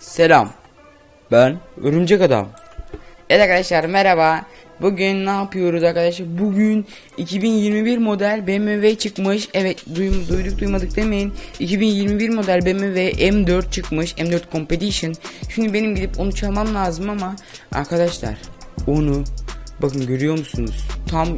Selam. Ben Örümcek Adam. Evet arkadaşlar merhaba. Bugün ne yapıyoruz arkadaşlar? Bugün 2021 model BMW çıkmış. Evet duyduk, duyduk duymadık demeyin. 2021 model BMW M4 çıkmış. M4 Competition. Şimdi benim gidip onu çalmam lazım ama arkadaşlar onu bakın görüyor musunuz? Tam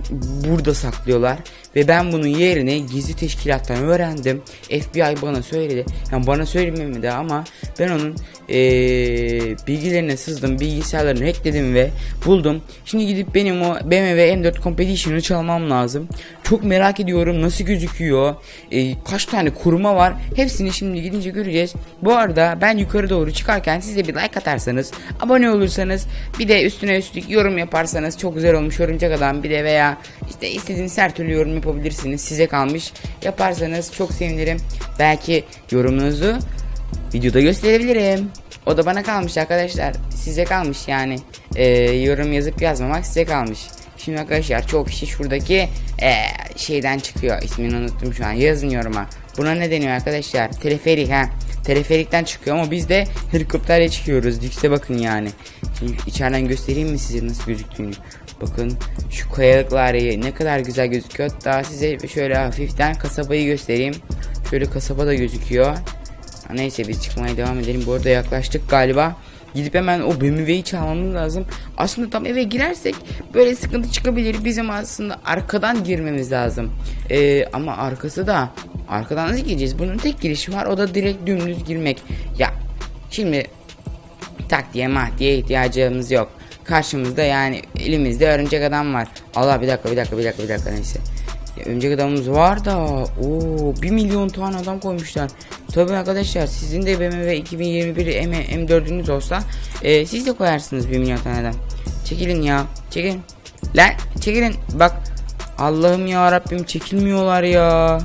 burada saklıyorlar ve ben bunun yerini gizli teşkilattan öğrendim. FBI bana söyledi. Yani bana söylememedi ama ben onun eee, bilgilerine sızdım, bilgisayarlarını hackledim ve buldum. Şimdi gidip benim o BMW M4 Competition'ı çalmam lazım. Çok merak ediyorum nasıl gözüküyor, eee, kaç tane kuruma var. Hepsini şimdi gidince göreceğiz. Bu arada ben yukarı doğru çıkarken size bir like atarsanız, abone olursanız, bir de üstüne üstlük yorum yaparsanız çok güzel olmuş örümcek adam bir de veya işte istediğiniz her türlü yorum yapabilirsiniz. Size kalmış. Yaparsanız çok sevinirim. Belki yorumunuzu videoda gösterebilirim. O da bana kalmış arkadaşlar. Size kalmış yani. Ee, yorum yazıp yazmamak size kalmış. Şimdi arkadaşlar çok kişi şuradaki ee, şeyden çıkıyor. İsmini unuttum şu an. Yazın yoruma. Buna ne deniyor arkadaşlar? Teleferik ha. Teleferikten çıkıyor ama biz de helikopterle çıkıyoruz. Lükse bakın yani. Şimdi içeriden göstereyim mi size nasıl gözüktüğünü? Bakın şu kayalıklar ne kadar güzel gözüküyor. Daha size şöyle hafiften kasabayı göstereyim. Şöyle kasaba da gözüküyor. Neyse biz çıkmaya devam edelim. Bu arada yaklaştık galiba. Gidip hemen o BMW'yi çalmamız lazım. Aslında tam eve girersek böyle sıkıntı çıkabilir. Bizim aslında arkadan girmemiz lazım. Ee, ama arkası da arkadan nasıl gireceğiz? Bunun tek girişi var. O da direkt dümdüz girmek. Ya şimdi taktiğe mahdiye ihtiyacımız yok. Karşımızda yani elimizde örümcek adam var. Allah bir dakika bir dakika bir dakika bir dakika neyse. Ya, örümcek adamımız var da o 1 milyon tane adam koymuşlar. Tabii arkadaşlar sizin de BMW 2021 M M4'ünüz olsa e, siz de koyarsınız 1 milyon tane adam. Çekilin ya çekilin. Lan çekilin bak Allah'ım ya Rabbim çekilmiyorlar ya.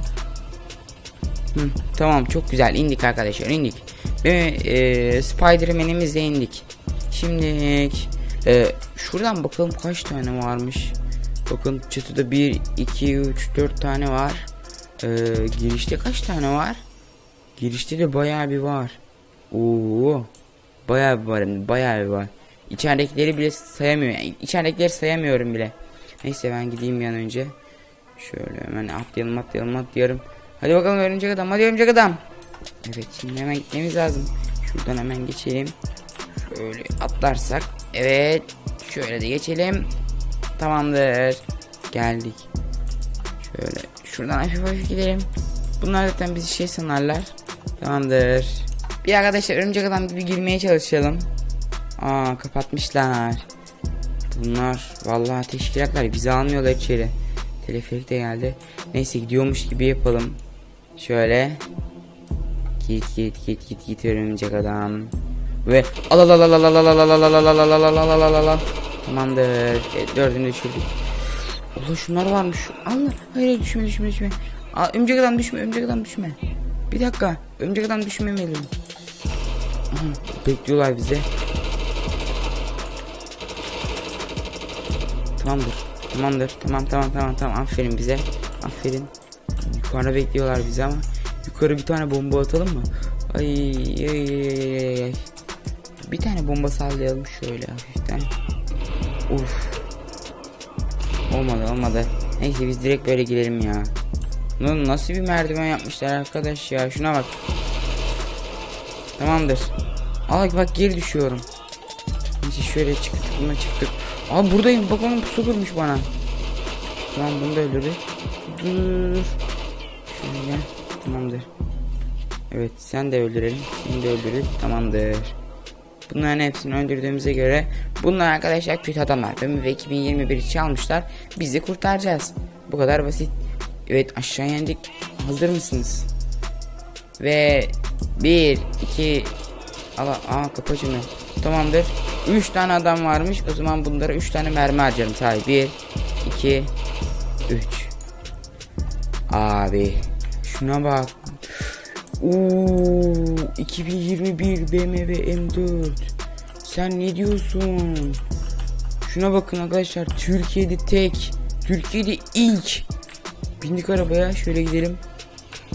Hı, tamam çok güzel indik arkadaşlar indik. Ve e, Spider-Man'imizle indik. Şimdi e, şuradan bakalım kaç tane varmış. Bakın çatıda 1, 2, 3, 4 tane var. E, girişte kaç tane var? Girişte de bayağı bir var. Oo, bayağı bir var hem bayağı bir var. İçeridekileri bile sayamıyorum. Yani içeridekileri sayamıyorum bile. Neyse ben gideyim bir an önce. Şöyle hemen atlayalım atlayalım atlayalım. Hadi bakalım örümcek adam hadi örümcek adam. Evet şimdi hemen gitmemiz lazım. Şuradan hemen geçelim. Şöyle atlarsak. Evet. Şöyle de geçelim. Tamamdır. Geldik. Şöyle şuradan hafif hafif gidelim. Bunlar zaten bizi şey sanarlar. Tamamdır. Bir arkadaşlar örümcek adam gibi girmeye çalışalım. Aa kapatmışlar. Bunlar vallahi teşkilatlar bizi almıyorlar içeri. Teleferik de geldi. Neyse gidiyormuş gibi yapalım. Şöyle. Git git git git git örümcek adam. Ve al al al al al al al al al al al al al al al al Tamamdır. Evet, dördünü düşürdük. Allah şunlar varmış. Allah. Hayır düşme düşme düşme. Aa, örümcek adam düşme örümcek adam düşme. Bir dakika. Örümcek adam düşmemeli. Aha, bekliyorlar bizi. Tamamdır. Tamamdır. Tamam tamam tamam tamam. Aferin bize. Aferin. Yukarıda bekliyorlar bizi ama. Yukarı bir tane bomba atalım mı? Ay ay ay ay, ay. Bir tane bomba sallayalım şöyle hafiften. Uf. Olmadı olmadı. Neyse biz direkt böyle girelim ya. Lan nasıl bir merdiven yapmışlar arkadaş ya. Şuna bak. Tamamdır. Al bak geri düşüyorum. Neyse şöyle çıktık buna çıktık. Aa buradayım bak onun pusu kurmuş bana. Tamam bunu da öldürdük. Dur. Şöyle. Tamamdır. Evet sen de öldürelim. Seni de öldürür. Tamamdır. Bunların hepsini öldürdüğümüze göre bunlar arkadaşlar kötü adamlar. BMW 2021'i çalmışlar. Biz de kurtaracağız. Bu kadar basit. Evet aşağı indik. Hazır mısınız? Ve 1 2 Allah aa kapı açılmıyor. Tamamdır. 3 tane adam varmış. O zaman bunlara 3 tane mermi harcarım tabi. 1 2 3 Abi şuna bak. Oo 2021 BMW M4. Sen ne diyorsun? Şuna bakın arkadaşlar. Türkiye'de tek. Türkiye'de ilk. Bindik arabaya. Şöyle gidelim.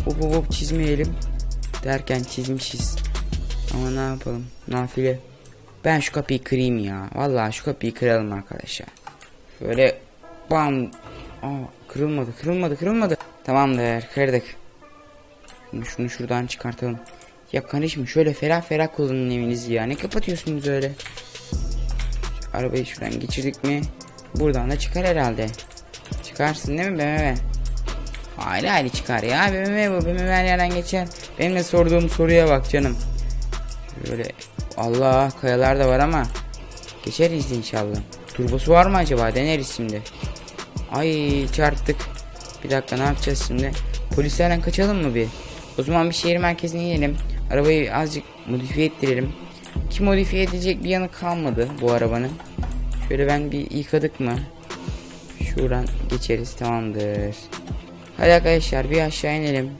Hop hop hop çizmeyelim. Derken çizmişiz. Zaman ne yapalım? Nafile. Ben şu kapıyı kırayım ya. Vallahi şu kapıyı kıralım arkadaşlar. Böyle bam. Aa, kırılmadı, kırılmadı, kırılmadı. Tamamdır, kırdık. Şunu şuradan çıkartalım. Ya kardeşim şöyle ferah ferah kullanın evinizi ya. Ne kapatıyorsunuz öyle? Arabayı şuradan geçirdik mi? Buradan da çıkar herhalde. Çıkarsın değil mi BMW? Hayli hayli çıkar ya. BMW bu. BMW her yerden geçer. Benim de sorduğum soruya bak canım. Böyle Allah kayalar da var ama geçeriz inşallah. Turbosu var mı acaba? Deneriz şimdi. Ay çarptık. Bir dakika ne yapacağız şimdi? Polislerden kaçalım mı bir? O zaman bir şehir merkezine inelim. Arabayı azıcık modifiye ettirelim. Ki modifiye edecek bir yanı kalmadı bu arabanın. Şöyle ben bir yıkadık mı? Şuradan geçeriz tamamdır. Hadi arkadaşlar bir aşağı inelim.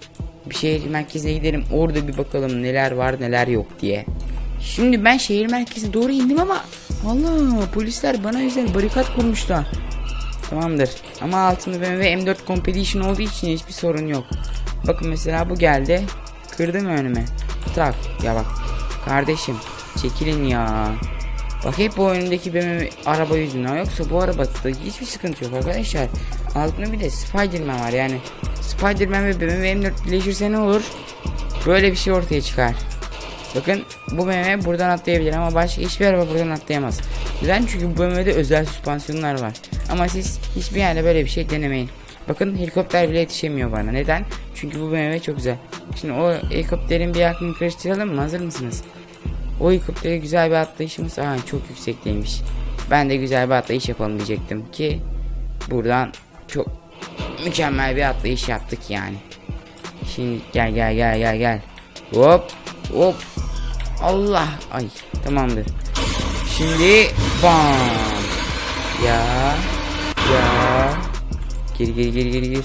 Bir şehir merkezine gidelim. Orada bir bakalım neler var neler yok diye. Şimdi ben şehir merkezine doğru indim ama Allah polisler bana özel barikat kurmuşlar. Tamamdır. Ama altında BMW M4 Competition olduğu için hiçbir sorun yok. Bakın mesela bu geldi. Kırdı mı önüme? Tak. Ya bak. Kardeşim çekilin ya. Bak hep bu önündeki BMW araba yüzünden yoksa bu arabada hiçbir sıkıntı yok arkadaşlar. Altında bir de Spiderman var yani. Spiderman ve BMW M4 birleşirse ne olur? Böyle bir şey ortaya çıkar. Bakın bu BMW buradan atlayabilir ama başka hiçbir araba buradan atlayamaz. Neden? Çünkü bu BMW'de özel süspansiyonlar var. Ama siz hiçbir yerde böyle bir şey denemeyin. Bakın helikopter bile yetişemiyor bana. Neden? Çünkü bu BMW çok güzel. Şimdi o helikopterin bir aklını karıştıralım mı? Hazır mısınız? O helikoptere güzel bir atlayışımız Aa, çok yüksekteymiş. Ben de güzel bir atlayış yapalım diyecektim ki buradan çok mükemmel bir atlayış yaptık yani. Şimdi gel gel gel gel gel. Hop hop. Allah ay tamamdır. Şimdi bam. Ya ya. Gir gir gir gir gir.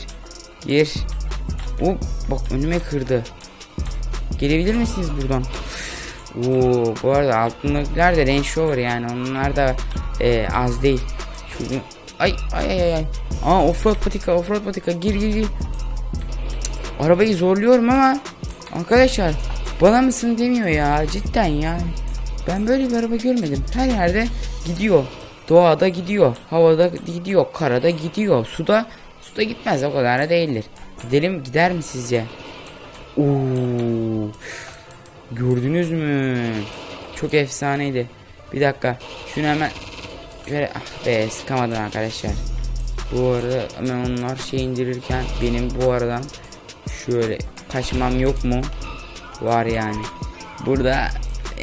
Gir. Hop bak önüme kırdı. Gelebilir misiniz buradan? Oo, bu arada altındakiler de Range Rover yani onlar da e, az değil. Şunu ay ay ay ay. Aa offroad patika offroad patika gir gir gir. Arabayı zorluyorum ama arkadaşlar bana mısın demiyor ya cidden ya. Ben böyle bir araba görmedim. Her yerde gidiyor. Doğada gidiyor. Havada gidiyor. Karada gidiyor. Suda suda gitmez o kadar da değildir. Gidelim gider mi sizce? Oo. Gördünüz mü? Çok efsaneydi. Bir dakika. Şunu hemen şöyle ah be sıkamadım arkadaşlar. Bu arada hemen onlar şey indirirken benim bu aradan şöyle kaçmam yok mu? Var yani. Burada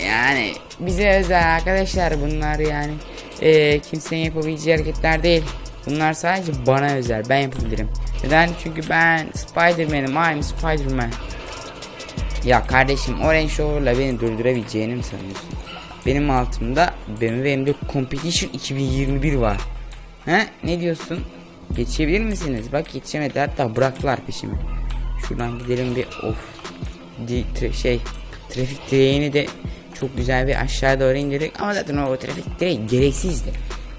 yani bize özel arkadaşlar bunlar yani. Ee, kimsenin yapabileceği hareketler değil. Bunlar sadece bana özel. Ben yapabilirim. Neden? Çünkü ben Spider-Man'im. I'm Spider-Man. Ya kardeşim Orange Rover'la beni durdurabileceğini mi sanıyorsun? Benim altımda BMW M4 Competition 2021 var. He? Ne diyorsun? Geçebilir misiniz? Bak yetişemedi hatta bıraktılar peşimi. Şuradan gidelim bir of. Di, tra- şey trafik direğini de çok güzel bir aşağı doğru indirdik ama zaten o trafik direği gereksizdi.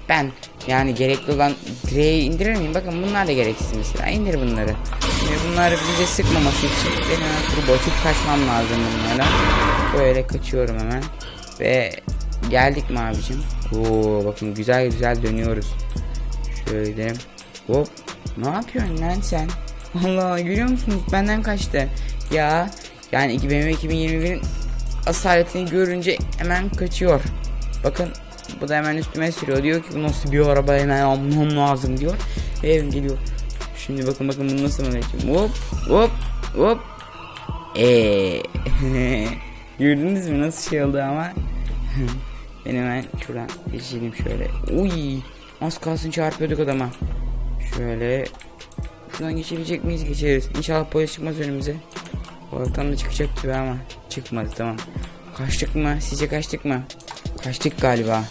Ben yani gerekli olan direği indirir miyim? Bakın bunlar da gereksiz mesela. İndir bunları. Şimdi bunları bize sıkmaması için benim turbo açıp kaçmam lazım bunlara. Böyle kaçıyorum hemen. Ve geldik mi abicim? Oo bakın güzel güzel dönüyoruz. Şöyle. Hop. Ne yapıyorsun lan sen? Allah görüyor musunuz? Benden kaçtı. Ya yani 2 BMW 2021'in asaletini görünce hemen kaçıyor. Bakın bu da hemen üstüme sürüyor. Diyor ki bu nasıl bir araba hemen almam lazım diyor. Ve evim geliyor. Şimdi bakın bakın bunu nasıl anlatayım. Hop hop hop. Eee. Gördünüz mü nasıl şey oldu ama. ben hemen şuradan geçeyim şöyle. Uy. Az kalsın çarpıyorduk adama. Şöyle. Şuradan geçebilecek miyiz? Geçeriz. İnşallah polis çıkmaz önümüze. Oradan da çıkacak gibi ama çıkmadı tamam. Kaçtık mı? Sizce kaçtık mı? Kaçtık galiba.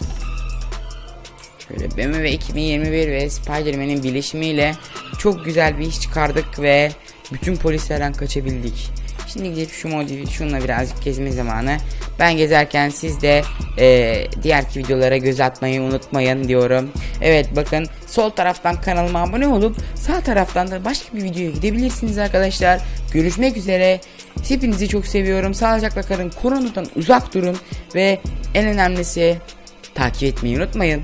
Şöyle BMW 2021 ve Spider-Man'in birleşimiyle çok güzel bir iş çıkardık ve bütün polislerden kaçabildik. Şimdi gidip şu modifi şununla birazcık gezme zamanı. Ben gezerken siz de e, diğerki videolara göz atmayı unutmayın diyorum. Evet bakın sol taraftan kanalıma abone olup sağ taraftan da başka bir videoya gidebilirsiniz arkadaşlar. Görüşmek üzere. Hepinizi çok seviyorum. Sağlıcakla kalın. Koronadan uzak durun. Ve en önemlisi takip etmeyi unutmayın.